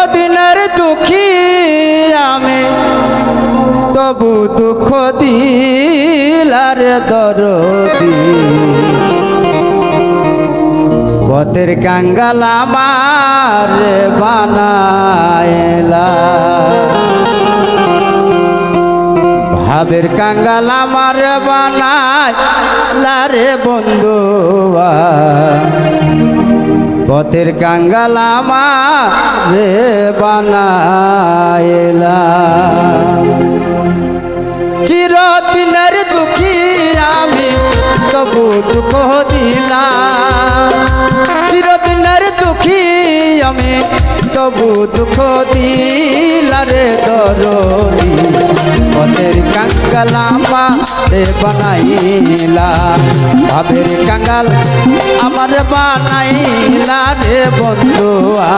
চিরদিনের দুঃখী আমি। তবু দুঃখ দিলার দরদি। পথের কাঙ্গাল আমার বানায়লা ভাবের কাঙ্গাল আমার বানায় লারে বন্ধুয়া পথের কাঙ্গাল আমার বানায়লা চিরদিনের দুঃখী আমি তবু দুঃখ দিলাম। চিরদিনের দুঃখী আমি তবু দুঃখ দিলারে দরদি। পথের কাঙ্গালামা রে বানাইলা ভাবের কাঙ্গাল আমার বানাইলা রে বন্ধুয়া।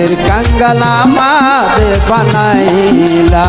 পথের কাঙ্গালামা রে বানাইলা।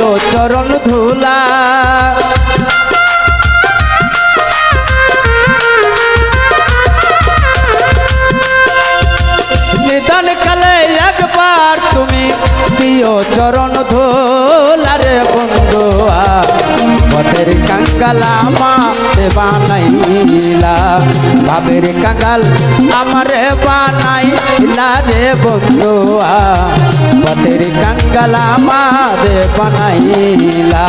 দিও চরণ ধুলা। নিদান কালে একবার তুমি দিও চরণ ধোলারে বন্ধুয়া পথের কাঙ্গালামা রে বানাইলা। ভাবের কাঙ্গাল আমারে বানাইলা রে বন্ধুয়া পথের কঙ্গলা মার বানাইলা।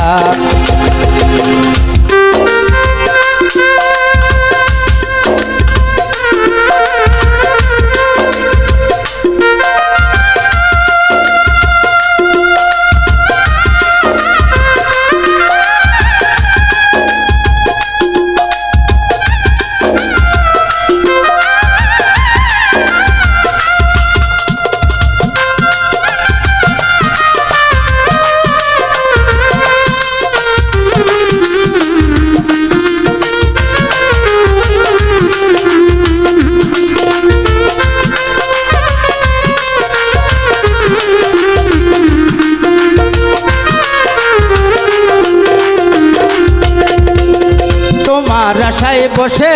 তোমার আশায় বসে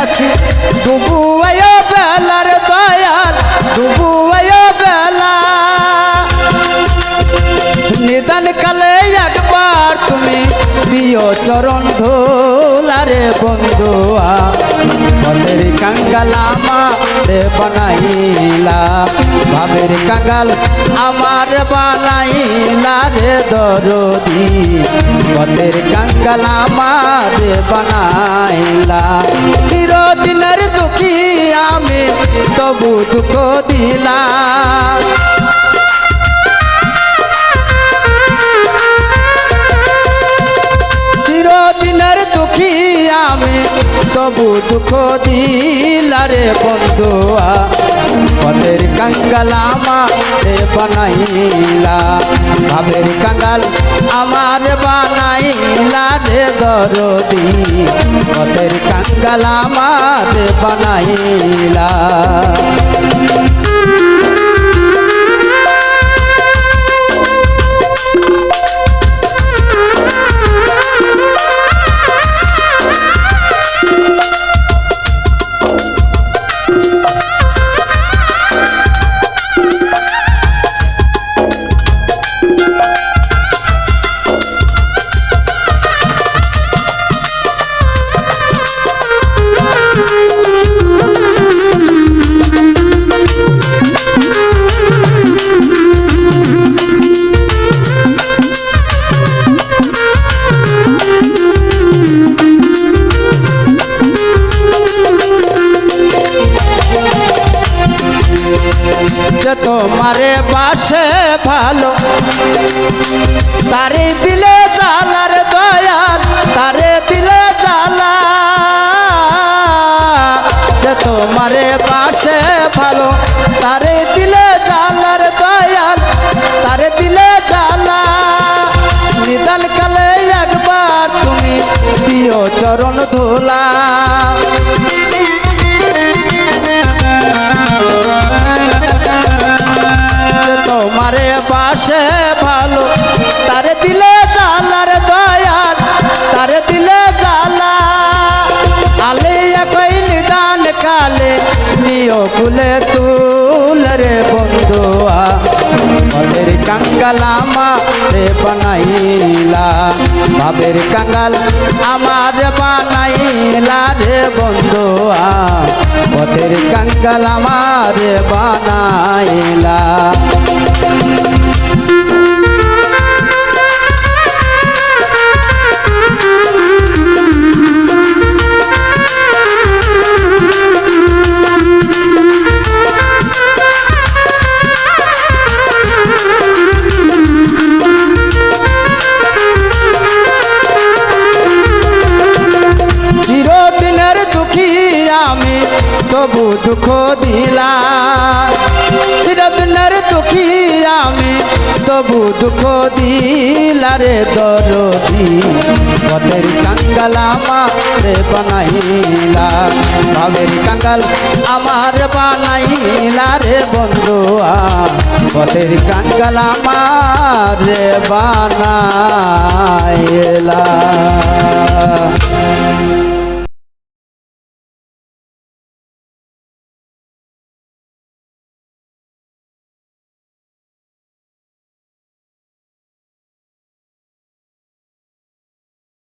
আছি। ডুবুয় বেলার দয়াল ডুবুয় বেলা। নিদান কালে একবার তুমি দিও চরণ ধোলারে বন্ধুয়া পথের কাঙ্গালামা রে বানাইলা, ভাবের কাঙ্গাল আমার বানাইলা রে দরদি পথের কাঙ্গাল আমার বানাইলা। চিরদিনের দুঃখী আমি তবু দুঃখ দিলাম চিরদিনের দুঃখী আমি, তবু দুঃখ দিলারে বন্ধুয়া। পথের কাঙ্গাল আমারে বানাইলা, ভাবের কাঙ্গাল আমার বানাইলা রে দরদি। পথের কাঙ্গাল আমার বানাইলা। তোমারে বাসে ভালো, তারে দিলে জালার দয়াল, তারে দিলে জালা যে তোমারে বাসে ভালো, তারে দিলে জালার দয়াল, তারে দিলে জালা নিদান কালে একবার তুমি দিও চরণ ধুলা। কালে নিও ফুলে তুল রে বন্ধুয়া ভাবের কাঙ্গাল আমারে বানাইলা ভাবের কাঙ্গাল আমার বানাইলা রে বন্ধুয়া পথের কাঙ্গাল আমার বানাইলা। আমি তবু দুঃখ চিরদিনের দুঃখী আমি তবু দুঃখ দিলারে দরদি। পথের কাঙ্গাল আমারে বানাইলা। ভাবের কাঙ্গাল আমার বানাইলা রে বন্ধুয়া। পথের কাঙ্গাল আমারে বানাইলা।